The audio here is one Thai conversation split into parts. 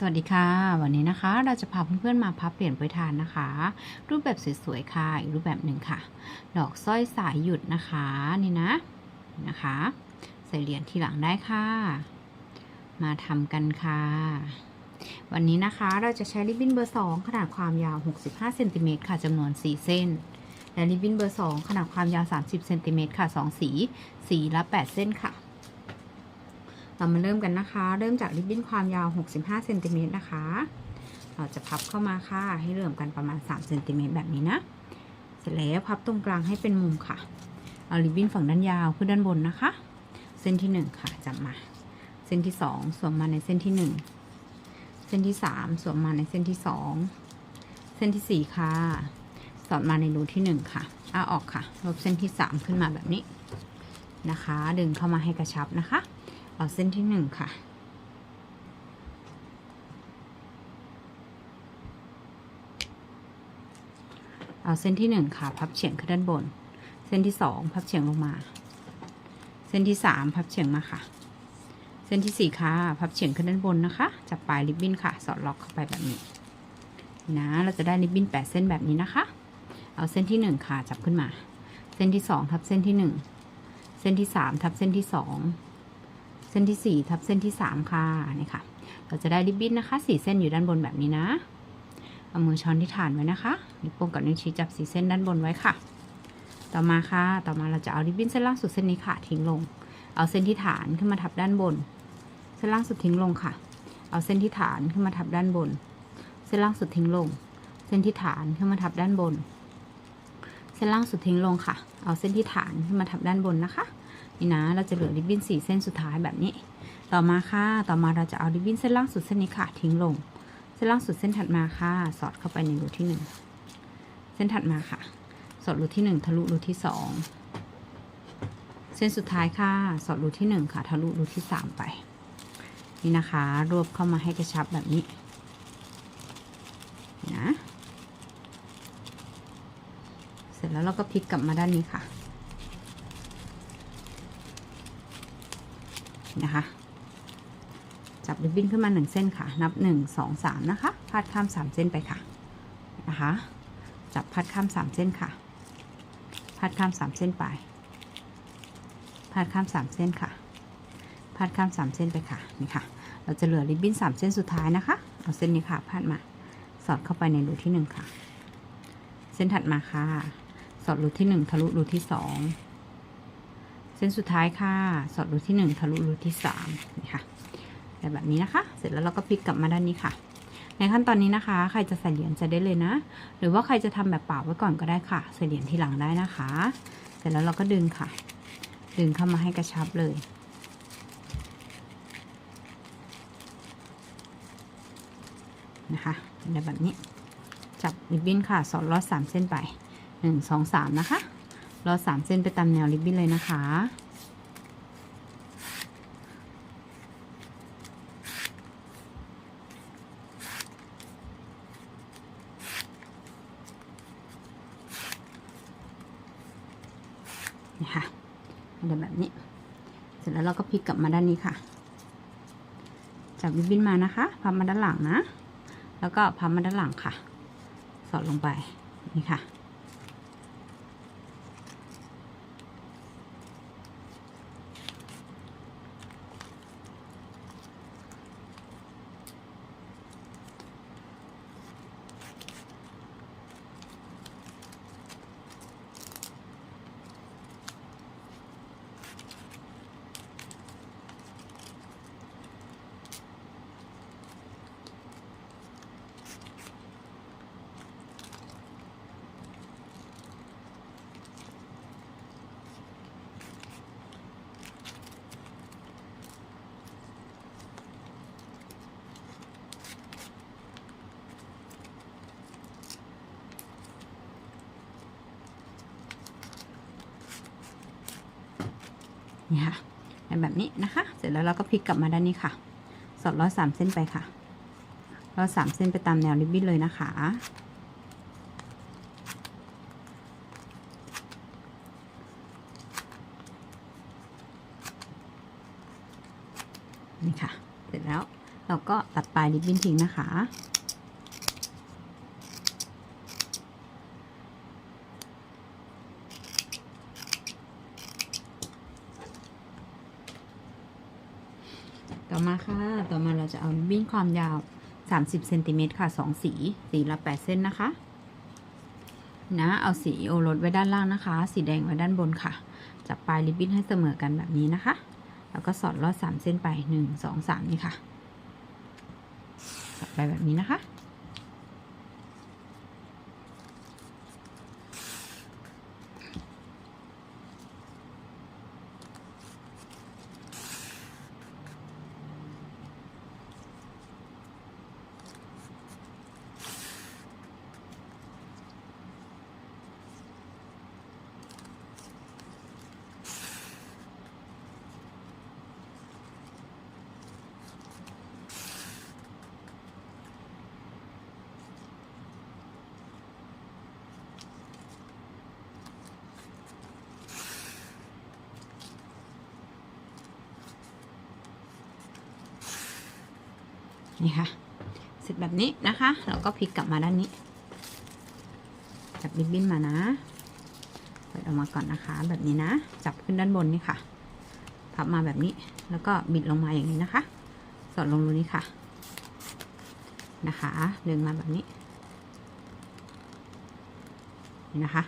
สวัสดีค่ะ วันนี้นะคะเราจะพาเพื่อนๆมาพับเปลี่ยนโปรยทานนะคะ รูปแบบสวยๆค่ะอีกรูปแบบหนึ่งค่ะ ดอกสร้อยสายหยุดนะคะนี่นะนะคะ ใส่เหรียญทีหลังได้ค่ะ มาทำกันค่ะ วันนี้นะคะเราจะใช้ริบบิ้นเบอร์ 2 ขนาดความยาว 65เซนติเมตรค่ะจำนวน 4 เส้น และริบบิ้นเบอร์ 2 ขนาดความยาว 30เซนติเมตรค่ะ 2 สี สีละ 8 เส้นค่ะ เรามาเริ่มกันนะคะ เริ่มจากริบบิ้นความยาว 65เซนติเมตรนะคะ เราจะพับเข้ามาค่ะ ให้เริ่มกันประมาณ3เซนติเมตรแบบนี้นะ เสร็จแล้วพับตรงกลางให้เป็นมุมค่ะ เอาริบบิ้นฝั่งด้านยาวขึ้นด้านบนนะคะ เส้นที่ 1 ค่ะจับมา เส้นที่ 2 สวมมาในเส้นที่ 1 เส้นที่ 3 สวมมาในเส้นที่ 2 เส้นที่ 4 ค่ะ สอดมาในรูที่ 1 ค่ะเอาออกค่ะ ลบเส้นที่ 3 ขึ้นมาแบบนี้นะคะ ดึงเข้ามาให้กระชับนะคะ เอาเส้นที่หนึ่งค่ะ เอาเส้นที่หนึ่งค่ะ พับเฉียงขึ้นด้านบน เส้นที่สองพับเฉียงลงมา เส้นที่สามพับเฉียงมาค่ะ เส้นที่สี่ค่ะ พับเฉียงขึ้นด้านบนนะคะ จับปลายริบบิ้นค่ะ สอดล็อกเข้าไปแบบนี้นะ เราจะได้ริบบิ้นแปดเส้นแบบนี้นะคะ เอาเส้นที่หนึ่งค่ะ จับขึ้นมา เส้นที่สองทับเส้นที่หนึ่ง เส้นที่สามทับเส้นที่สอง ส้นที่ 4 ทับเส้นที่ 3 ค่ะนี่ค่ะ เราจะได้ริบบิ้นนะคะ 4 เส้นอยู่ด้านบนแบบนี้นะเอามือช้อนที่ฐานไว้นะคะนิ้วโป้งกับนิ้วชี้จับสีเส้นด้านบนไว้ค่ะ ต่อมาค่ะ ต่อมาเราจะเอาริบบิ้นเส้นล่างสุดเส้นนี้ค่ะ ทิ้งลง เอาเส้นที่ฐานขึ้นมาทับด้านบน เส้นล่างสุดทิ้งลงค่ะ เอาเส้นที่ฐานขึ้นมาทับด้านบน เส้นล่างสุดทิ้งลง เส้นที่ฐานขึ้นมาทับด้านบน เส้นล่างสุดทิ้งลงค่ะ เอาเส้นที่ฐานขึ้นมาทับด้านบนนะคะ นี่นะ เราจะเหลือริบบิ้นสี่เส้นสุดท้ายแบบนี้ ต่อมาค่ะ ต่อมาเราจะเอาริบบิ้นเส้นล่างสุดเส้นนี้ค่ะ ทิ้งลง เส้นล่างสุดเส้นถัดมาค่ะ สอดเข้าไปในรูที่หนึ่งเส้นถัดมาค่ะ สอดรูที่หนึ่งทะลุรูที่สองเส้นสุดท้ายค่ะ สอดรูที่หนึ่งค่ะ ทะลุรูที่สามไป นี่นะคะ รวบเข้ามาให้กระชับแบบนี้นะ เสร็จแล้วเราก็พลิกกลับมาด้านนี้ค่ะ นะคะ จับริบบิ้นขึ้นมาหนึ่งเส้นค่ะ นับหนึ่งสองสามนะคะ พาดข้ามสามเส้นไปค่ะ นะคะ จับพัดข้ามสามเส้นค่ะ พาดข้ามสามเส้นไป พาดข้ามสามเส้นค่ะ พาดข้ามสามเส้นไปค่ะ นี่ค่ะ เราจะเหลือริบบิ้นสามเส้นสุดท้ายนะคะ เอาเส้นนี้ค่ะ พาดมา สอดเข้าไปในรูที่หนึ่งค่ะ เส้นถัดมาค่ะ สอดรูที่หนึ่งทะลุรูที่สอง เส้นสุดท้ายค่ะ สอดรูที่หนึ่งทะลุรูที่สามนี่ค่ะแบบนี้นะคะ เสร็จแล้วเราก็พลิกกลับมาด้านนี้ค่ะ ในขั้นตอนนี้นะคะ ใครจะใส่เหรียญจะได้เลยนะ หรือว่าใครจะทำแบบเปล่าไว้ก่อนก็ได้ค่ะ ใส่เหรียญทีหลังได้นะคะ เสร็จแล้วเราก็ดึงค่ะ ดึงเข้ามาให้กระชับเลยนะคะเป็นแบบนี้ จับริบบิ้นค่ะ สอดลอดสามเส้นไปหนึ่งสองสามนะคะ ลอสามเส้นไปตามแนวริบบิ้นเลยนะคะ นี่ค่ะเดี๋ยวแบบนี้ เสร็จแล้วเราก็พลิกกลับมาด้านนี้ค่ะ จับริบบิ้นมานะคะ พับมาด้านหลังนะ แล้วก็พับมาด้านหลังค่ะ สอดลงไป นี่ค่ะ นี่ค่ะแบบนี้นะคะ เสร็จแล้วเราก็พลิกกลับมาด้านนี้ค่ะ สอดร้อยสามเส้นไปค่ะร้อยสามเส้นไปตามแนวริบบิ้นเลยนะคะ นี่ค่ะ เสร็จแล้วเราก็ตัดปลายริบบิ้นทิ้งนะคะ ต่อมาค่ะ ต่อมาเราจะเอาริบบิ้นความยาว 30เซนติเมตรค่ะ 2 สี สีละ 8 เส้นนะคะ นะ เอาสีโอรสไว้ด้านล่างนะคะ สีแดงไว้ด้านบนค่ะ จับปลายริบบิ้นให้เสมอกันแบบนี้นะคะ แล้วก็สอดลอด 3 เส้นไป 1 2 3 นี่ค่ะ จับไปแบบนี้นะคะ นี่ค่ะ เสร็จแบบนี้นะคะเราก็พลิกกลับมาด้านนี้จับริบบิ้นมานะเปิดออกมาก่อนนะคะ แบบนี้นะ จับขึ้นด้านบนนี่ค่ะพับมาแบบนี้แล้วก็บิดลงมาอย่างนี้นะคะ สอดลงตรงนี้ค่ะ นะคะดึงมาแบบนี้นี่นะคะ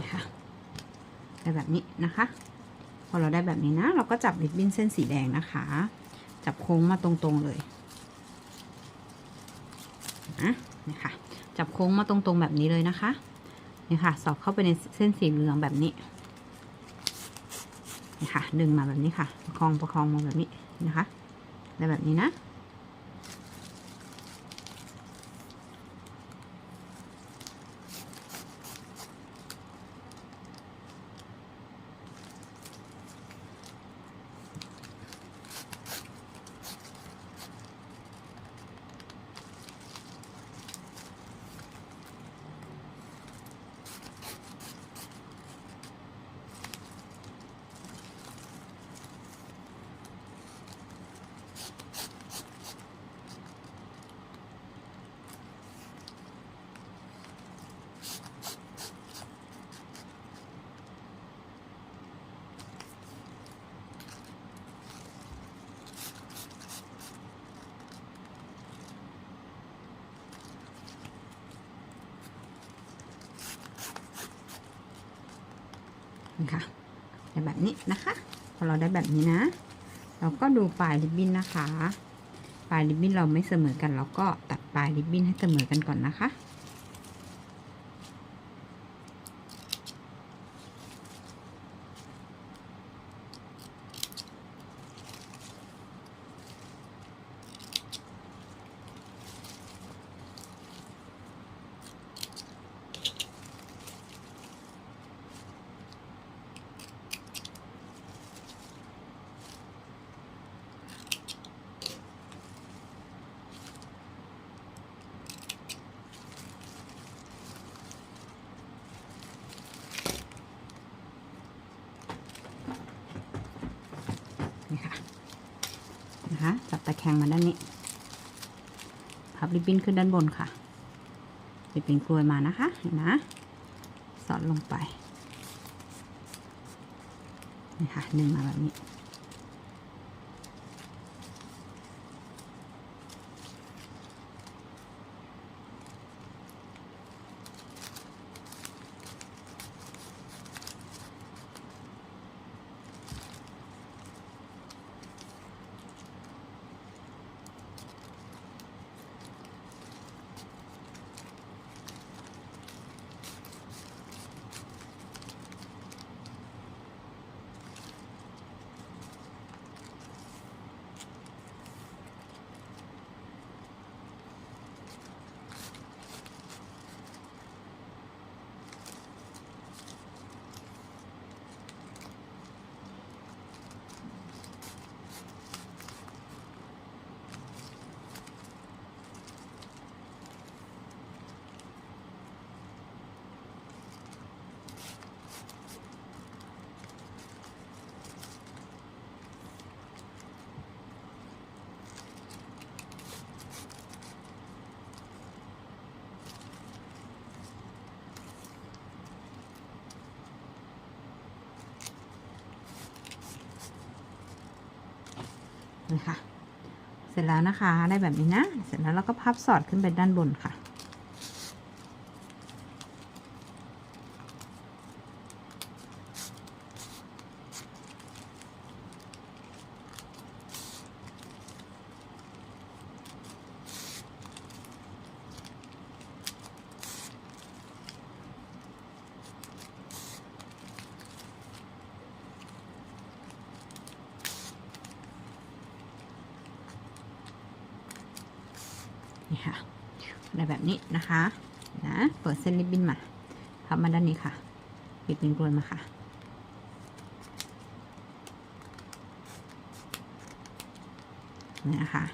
นะคะได้แบบนี้นะคะ พอเราได้แบบนี้นะ เราก็จับริบบิ้นเส้นสีแดงนะคะ จับโค้งมาตรงๆเลยนะนี่ค่ะ จับโค้งมาตรงๆแบบนี้เลยนะคะนี่ค่ะ สอดเข้าไปในเส้นสีเหลืองแบบนี้นี่ค่ะ ดึงมาแบบนี้ค่ะ ประคองประคองมาแบบนี้นะคะได้แบบนี้นะ นะคะได้แบบนี้นะคะพอเราได้แบบนี้นะ เราก็ดูปลายริบบิ้นนะคะ ปลายริบบิ้นเราไม่เสมอกัน เราก็ตัดปลายริบบิ้นให้เสมอกันก่อนนะคะ น จับตะแคงมาด้านนี้ พับริบบิ้นขึ้นด้านบนค่ะจะเป็นกลวยมานะคะ เห็นนะ สอดลงไปนี่ค่ะดึงมาแบบนี้ นี่ค่ะเสร็จแล้วนะคะ ได้แบบนี้นะ เสร็จแล้วเราก็พับสอดขึ้นไปด้านบนค่ะ นี่ค่ะ ไรแบบนี้นะคะนะเปิดเส้นริบบิ้นมาพับมาด้านนี้ค่ะ ปิดเป็นกลวนมาค่ะนี่นะคะ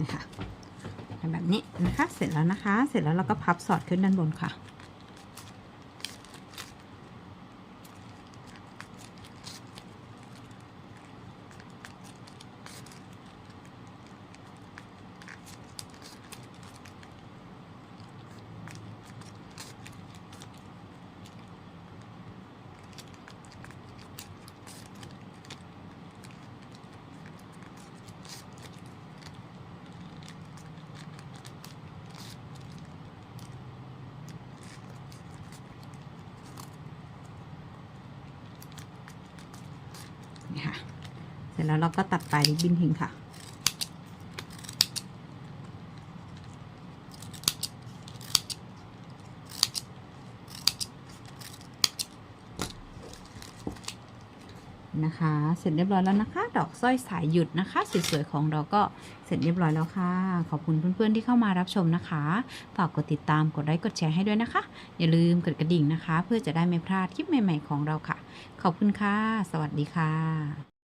นะคะแบบนี้นะคะ เสร็จแล้วนะคะ เสร็จแล้วเราก็พับสอดขึ้นด้านบนค่ะ นี่ค่ะ เสร็จ แล้วเราก็ตัดปลายริบบิ้นทิ้งค่ะ นะคะ เสร็จเรียบร้อยแล้วนะคะ ดอกสร้อยสายหยุดนะคะสวยๆของเราก็เสร็จเรียบร้อยแล้วค่ะ ขอบคุณเพื่อนๆที่เข้ามารับชมนะคะ ฝากกดติดตามกดไลค์กดแชร์ให้ด้วยนะคะ อย่าลืมกดกระดิ่งนะคะ เพื่อจะได้ไม่พลาดคลิปใหม่ ๆของเราค่ะ ขอบคุณค่ะ สวัสดีค่ะ